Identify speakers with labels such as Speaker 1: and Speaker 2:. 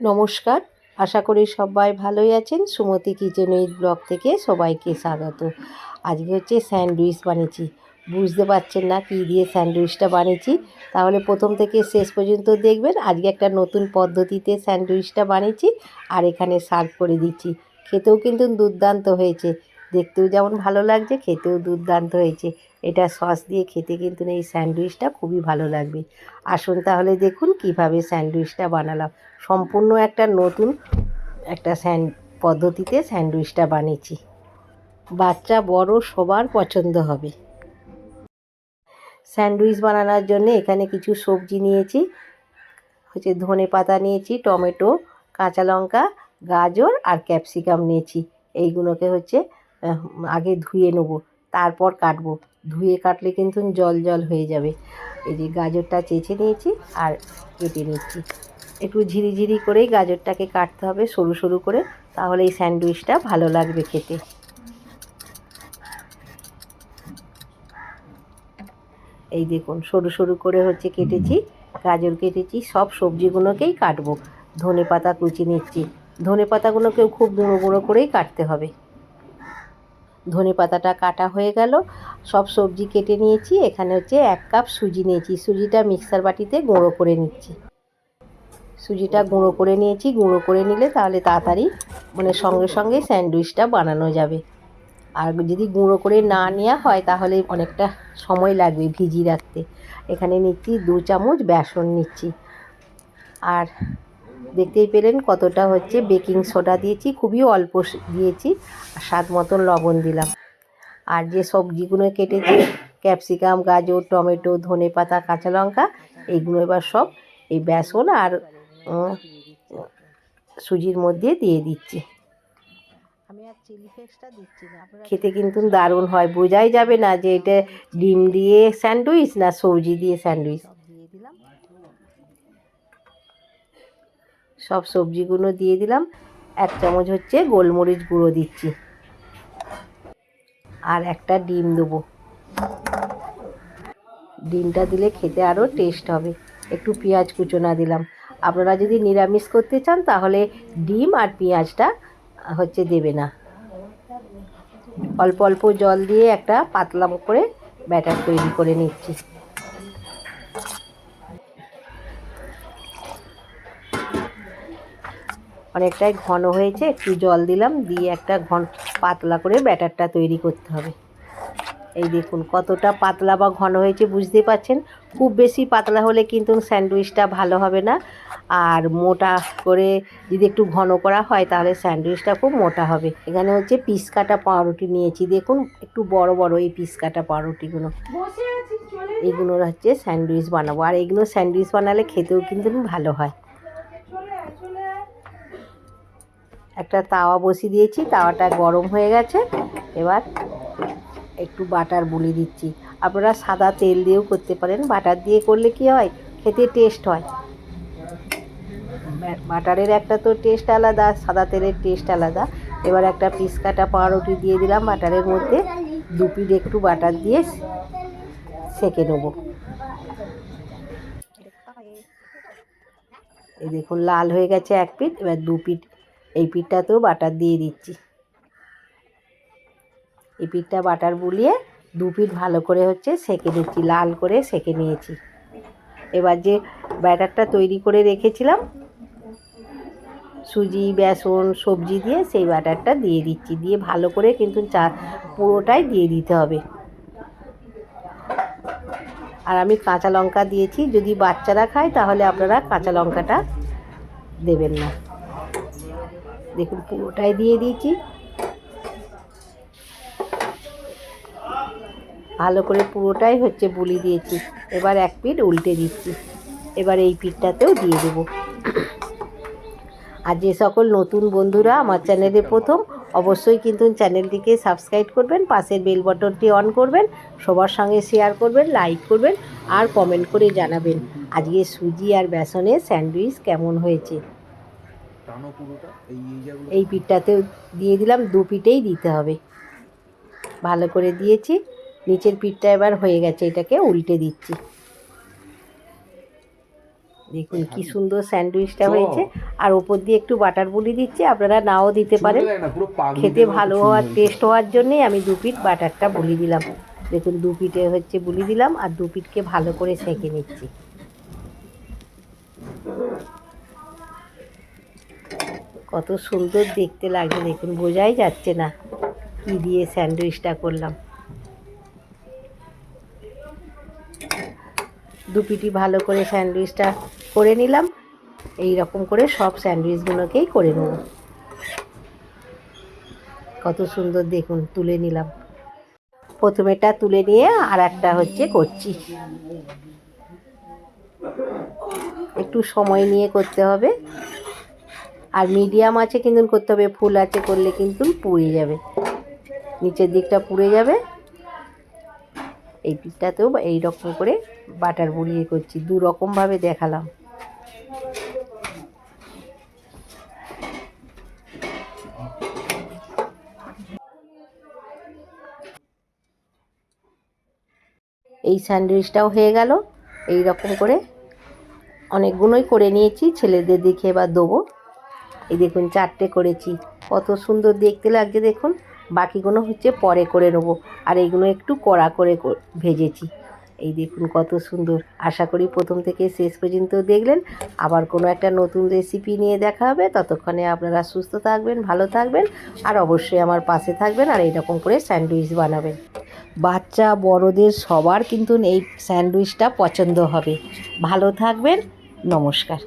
Speaker 1: নমস্কার। আশা করি সবাই ভালোই আছেন। সুমতি কিচেন এই ব্লগ থেকে সবাইকে স্বাগত। আজকে হচ্ছে স্যান্ডউইচ বানিয়েছি। বুঝতে পারছেন না কী দিয়ে স্যান্ডউইচটা বানিয়েছি। তাহলে প্রথম থেকে শেষ পর্যন্ত দেখবেন আজকে একটা নতুন পদ্ধতিতে স্যান্ডউইচটা বানিয়েছি আর এখানে সার্ভ করে দিচ্ছি। খেতেও কিন্তু দুর্দান্ত হয়েছে। দেখতেও যেমন ভালো লাগছে, খেতেও দুর্দান্ত হয়েছে। এটা সস দিয়ে খেতে কিন্তু এই স্যান্ডউইচটা খুবই ভালো লাগবে। আসুন তাহলে দেখুন কীভাবে স্যান্ডউইচটা বানালাম। সম্পূর্ণ একটা নতুন একটা স্যান্ড পদ্ধতিতে স্যান্ডউইচটা বানিয়েছি। বাচ্চা বড় সবার পছন্দ হবে। স্যান্ডউইচ বানানোর জন্য এখানে কিছু সবজি নিয়েছি। হচ্ছে ধনে পাতা নিয়েছি, টমেটো, কাঁচা লঙ্কা, গাজর আর ক্যাপসিকাম নিয়েছি। এইগুলোকে হচ্ছে আগে ধুয়ে নেব, তারপর কাটবো। ধুয়ে কাটলে কিন্তু জল জল হয়ে যাবে। এই যে গাজরটা চেঁচে নিয়েছি আর কেটে নিচ্ছি। একটু ঝিরিঝিরি করেই গাজরটাকে কাটতে হবে সরু সরু করে, তাহলে এই স্যান্ডউইচটা ভালো লাগবে খেতে। এই দেখুন, সরু সরু করে হচ্ছে কেটেছি, গাজর কেটেছি, সব সবজিগুলোকেই কাটবো। ধনে পাতা কুচি নিচ্ছি। ধনে পাতাগুলোকেও খুব গুঁড়ো গুঁড়ো করেই কাটতে হবে। ধনে পাতাটা কাটা হয়ে গেল। সব সবজি কেটে নিয়েছি। এখানে হচ্ছে এক কাপ সুজি নিয়েছি। সুজিটা মিক্সার বাটিতে গুঁড়ো করে নিচ্ছি। সুজিটা গুঁড়ো করে নিয়েছি। গুঁড়ো করে নিলে তাহলে তাড়াতাড়ি মানে সঙ্গে সঙ্গে স্যান্ডউইচটা বানানো যাবে। আর যদি গুঁড়ো করে না নেওয়া হয় তাহলে অনেকটা সময় লাগবে ভিজিয়ে রাখতে। এখানে নিচ্ছি দু চামচ বেসন নিচ্ছি। আর দেখতেই পেলেন কতটা হচ্ছে বেকিং সোডা দিয়েছি খুবই অল্প দিয়েছি আর স্বাদ মতন লবণ দিলাম। আর যে সবজিগুলো কেটেছি ক্যাপসিকাম গাজর টমেটো ধনে পাতা কাঁচা লঙ্কা এইগুলো এবার সব এই বেসন আর সুজির মধ্যে দিয়ে দিচ্ছি। আমি আর চিলি ফ্লেক্সটা দিচ্ছি না। খেতে কিন্তু দারুণ হয় বোঝাই যাবে না যে এটা ডিম দিয়ে স্যান্ডউইচ না সবজি দিয়ে স্যান্ডউইচ। সব সবজিগুলো দিয়ে দিলাম। এক চামচ হচ্ছে গোলমরিচ গুঁড়ো দিচ্ছি। আর একটা ডিম দেবো। ডিমটা দিলে খেতে আরও টেস্ট হবে। একটু পেঁয়াজ কুচোনা দিলাম। আপনারা যদি নিরামিষ করতে চান, তাহলে ডিম আর পেঁয়াজটা হচ্ছে দেবে না। অল্প অল্প জল দিয়ে একটা পাতলা করে ব্যাটার তৈরি করে নিচ্ছি। অনেকটাই ঘন হয়েছে একটু জল দিলাম দিয়ে একটা ঘন পাতলা করে ব্যাটারটা তৈরি করতে হবে। এই দেখুন কতটা পাতলা বা ঘন হয়েছে বুঝতে পারছেন খুব বেশি পাতলা হলে কিন্তু স্যান্ডউইচটা ভালো হবে না। আর মোটা করে যদি একটু ঘন করা হয় তাহলে স্যান্ডউইচটা খুব মোটা হবে। এখানে হচ্ছে পিস কাটা পাউরুটি নিয়েছি দেখুন একটু বড় বড় এই পিস কাটা পাউরুটিগুলো। এইগুলোর হচ্ছে স্যান্ডউইচ বানাবো। আর এগুলো স্যান্ডউইচ বানালে খেতেও কিন্তু ভালো হয়। একটা তাওয়া বসিয়ে দিয়েছি, তাওয়াটা গরম হয়ে গেছে। এবার একটু বাটার বুলি দিচ্ছি। আপনারা সাদা তেল দিয়েও করতে পারেন। বাটার দিয়ে করলে কি হয়? খেতে টেস্ট হয়। বাটারের একটা তো টেস্ট আলাদা, সাদা তেলের টেস্ট আলাদা। এবার একটা পিস কাটা পাউরুটি দিয়ে দিলাম বাটারের মধ্যে। দু পিঠ একটু বাটার দিয়ে সেঁকে নেব। এই দেখুন, লাল হয়ে গেছে এক পিঠ এবার দু পিঠ এই পিঠটাতেও বাটার দিয়ে দিচ্ছি। এই পিঠটা বাটার বুলিয়ে দু পিঠ ভালো করে হচ্ছে সেঁকে নিচ্ছি, লাল করে সেঁকে নিয়েছি। এবার যে ব্যাটারটা তৈরি করে রেখেছিলাম, সুজি, বেসন, সবজি দিয়ে সেই ব্যাটারটা দিয়ে দিচ্ছি। দিয়ে ভালো করে কিন্তু চা পুরোটাই দিয়ে দিতে হবে। আর আমি কাঁচা লঙ্কা দিয়েছি। যদি বাচ্চারা খায় তাহলে আপনারা কাঁচা লঙ্কাটা দেবেন না। দেখুন পুরোটাই দিয়ে দিয়েছি। ভালো করে পুরোটাই হচ্ছে বুলি দিয়েছি। এবার এক পিঠ উল্টে দিচ্ছি। এবার এই পিঠটাতেও দিয়ে দেবো। আর যে সকল নতুন বন্ধুরা আমার চ্যানেলে প্রথম, অবশ্যই কিন্তু চ্যানেলটিকে সাবস্ক্রাইব করবেন, পাশের বেল বটনটি অন করবেন, সবার সঙ্গে শেয়ার করবেন, লাইক করবেন আর কমেন্ট করে জানাবেন। আজকে সুজি আর বেসনের স্যান্ডউইচ কেমন হয়েছে?
Speaker 2: টানো পুরোটা এই এই জায়গাগুলো
Speaker 1: এই পিঠটাতে দিয়ে দিলাম দু পিঠেই দিতে হবে। ভালো করে দিয়েছি নিচের পিঠটা এবার হয়ে গেছে এটাকে উল্টে দিচ্ছি। দেখুন কি সুন্দর স্যান্ডউইচটা হয়েছে। আর ওপর দিয়ে একটু বাটার বুলি দিচ্ছি আপনারা নাও দিতে পারেন। খেতে ভালো হওয়ার টেস্ট হওয়ার জন্যেই আমি দু পিঠ বাটারটা বুলি দিলাম। দেখুন দু পিঠে হচ্ছে বুলি দিলাম আর দু পিঠকে ভালো করে সেঁকে নিচ্ছি। কত সুন্দর দেখতে লাগছে, দেখুন, বোঝাই যাচ্ছে না কি দিয়ে স্যান্ডউইচটা করলাম। দু পিটি ভালো করে স্যান্ডউইচটা করে নিলাম এই রকম করে সব স্যান্ডউইচগুলোকেই করে নেব। কত সুন্দর দেখুন, তুলে নিলাম। প্রথমেটা তুলে নিয়ে আর একটা হচ্ছে করছি। একটু সময় নিয়ে করতে হবে। আর মিডিয়াম আছে কিন্তু করতে হবে, ফুল আছে করলে কিন্তু পুড়ে যাবে। নিচের দিকটা পুড়ে যাবে। এই দিকটাতেও এই রকম করে বাটার বুড়িয়ে করছি দু রকমভাবে দেখালাম। এই স্যান্ডউইচটাও হয়ে গেল। এই রকম করে অনেকগুলোই করে নিয়েছি, ছেলেদের দেখে এবার দেবো। এই দেখুন, চারটে করেছি। কত সুন্দর দেখতে লাগছে, দেখুন। বাকিগুলো হচ্ছে পরে করে নেব। আর এইগুলো একটু কড়া করে ভেজেছি। এই দেখুন, কত সুন্দর। আশা করি প্রথম থেকে শেষ পর্যন্ত দেখলেন। আবার কোনো একটা নতুন রেসিপি নিয়ে দেখা হবে। ততক্ষণে আপনারা সুস্থ থাকবেন, ভালো থাকবেন, আর অবশ্যই আমার পাশে থাকবেন আর এইরকম করে স্যান্ডউইচ বানাবেন। বাচ্চা, বড়দের সবার কিন্তু এই স্যান্ডউইচটা পছন্দ হবে। ভালো থাকবেন, নমস্কার।